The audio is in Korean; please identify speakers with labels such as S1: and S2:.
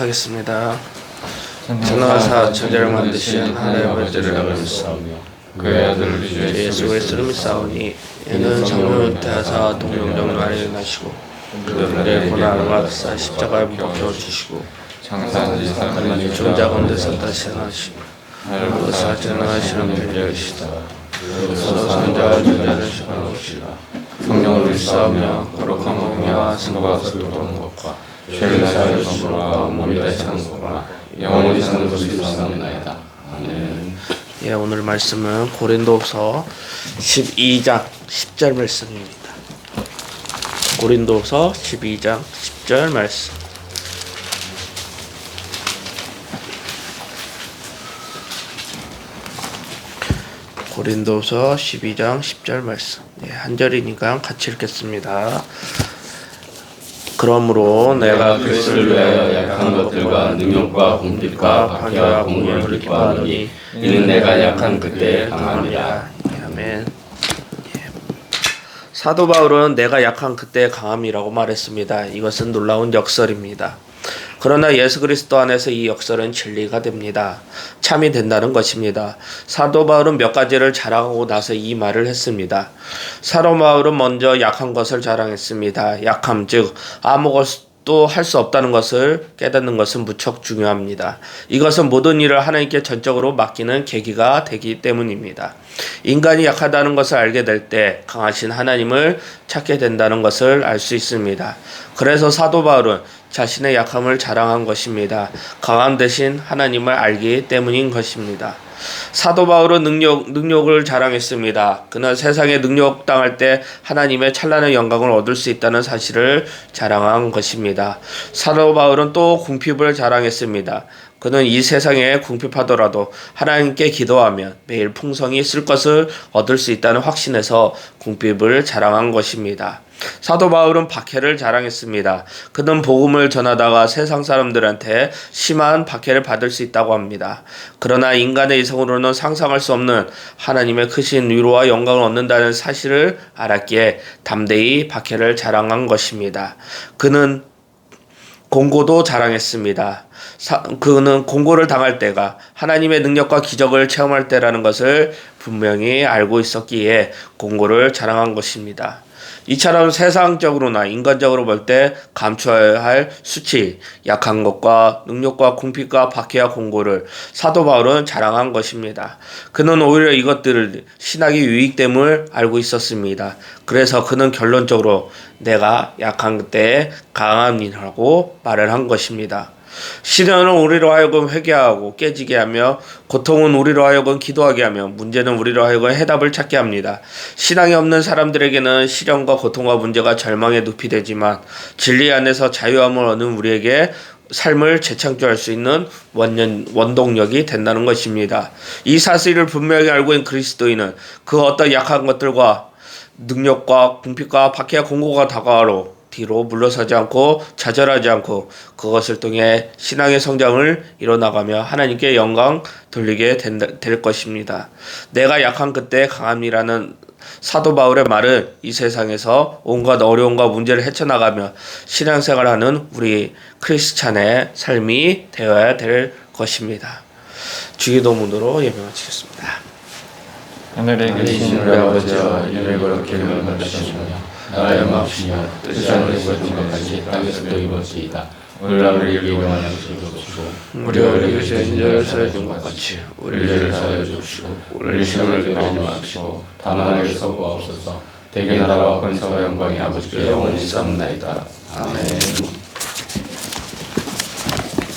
S1: 하겠습니다. 전하사 천재를 만드신 하나님의 아버지를 믿사오며
S2: 그의 아들
S1: 예수 그리스도를 믿사오니 이는 성령을 태하사 동명령 나를 나시고 그들의 고난을 받사 십자가에 못 박혀 주시고 가운데서 다시 나시고 그것을 전하시는 분이시다. 그래서 선자와 존자를 시간없이다.
S2: 성령을 믿사오며 거룩한 몸과 승과 소도는 것과 죄를 사하여 주시와 몸이 다시 사는 것과 영원히 사는 것을 믿사옵나이다. 아멘.
S1: 예, 오늘 말씀은 고린도서 12장 10절 말씀입니다. 고린도서 12장 10절 말씀. 고린도서 12장 10절 말씀. 예, 한 절이니까 같이 읽겠습니다. 그러므로 내가
S2: 그리스도를 위하여 약한 것들과 능력과 공핍과 박해와 공고를 기뻐하노니 이는 내가 약한 그때 강함이라.
S1: 아멘. 예. 사도 바울은 내가 약한 그때의 강함이라고 말했습니다. 이것은 놀라운 역설입니다. 그러나 예수 그리스도 안에서 이 역설은 진리가 됩니다. 참이 된다는 것입니다. 사도 바울은 몇 가지를 자랑하고 나서 이 말을 했습니다. 사도 바울은 먼저 약한 것을 자랑했습니다. 약함 즉 아무것 도할수 없다는 것을 깨닫는 것은 무척 중요합니다. 이것은 모든 일을 하나님께 전적으로 맡기는 계기가 되기 때문입니다. 인간이 약하다는 것을 알게 될 때 강하신 하나님을 찾게 된다는 것을 알 수 있습니다. 그래서 사도 바울은 자신의 약함을 자랑한 것입니다. 강함 대신 하나님을 알기 때문인 것입니다. 사도 바울은 능력, 능력을 자랑했습니다. 그는 세상에 능력 당할 때 하나님의 찬란한 영광을 얻을 수 있다는 사실을 자랑한 것입니다. 사도 바울은 또 궁핍을 자랑했습니다. 그는 이 세상에 궁핍하더라도 하나님께 기도하면 매일 풍성이 있을 것을 얻을 수 있다는 확신에서 궁핍을 자랑한 것입니다. 사도 바울은 박해를 자랑했습니다. 그는 복음을 전하다가 세상 사람들한테 심한 박해를 받을 수 있다고 합니다. 그러나 인간의 이성으로는 상상할 수 없는 하나님의 크신 위로와 영광을 얻는다는 사실을 알았기에 담대히 박해를 자랑한 것입니다. 그는 공고도 자랑했습니다. 사, 그는 공고를 당할 때가 하나님의 능력과 기적을 체험할 때라는 것을 분명히 알고 있었기에 공고를 자랑한 것입니다. 이처럼 세상적으로나 인간적으로 볼 때 감춰야 할 수치, 약한 것과 능력과 공핍과 박해와 공고를 사도 바울은 자랑한 것입니다. 그는 오히려 이것들을 신학의 유익됨을 알고 있었습니다. 그래서 그는 결론적으로 내가 약한 그때 강함이라고 말을 한 것입니다. 시련은 우리로 하여금 회개하고 깨지게 하며 고통은 우리로 하여금 기도하게 하며 문제는 우리로 하여금 해답을 찾게 합니다. 신앙이 없는 사람들에게는 시련과 고통과 문제가 절망의 늪이 되지만 진리 안에서 자유함을 얻는 우리에게 삶을 재창조할 수 있는 원년, 원동력이 된다는 것입니다. 이 사실을 분명히 알고 있는 그리스도인은 그 어떤 약한 것들과 능력과 궁핍과 박해와 공고가 다가와로 뒤로 물러서지 않고 좌절하지 않고 그것을 통해 신앙의 성장을 이뤄나가며 하나님께 영광 돌리게 된다, 될 것입니다. 내가 약한 그때 강함이라는 사도 바울의 말은 이 세상에서 온갖 어려움과 문제를 헤쳐나가며 신앙생활하는 우리 크리스찬의 삶이 되어야 될 것입니다. 주기도문으로 예배 마치겠습니다.
S2: 하늘에 계신 우리 아버지와 이름을 거룩히 여겨주시며 나라의 마음이여 뜻이 하늘에서 이룬 것 같이 땅에서도 이루어지이다. 오늘 우리에게 일용할 양식을 주시고
S1: 우리가 우리에게 죄진 자를 사해 준것 같이
S2: 우리 죄를 사하여 주시고 우리 시험을 들어오지 마시고 다만 하게서 구하옵소서 대개 나라와 권세와 영광이 아버지께 영원히 있사옵나이다. 아멘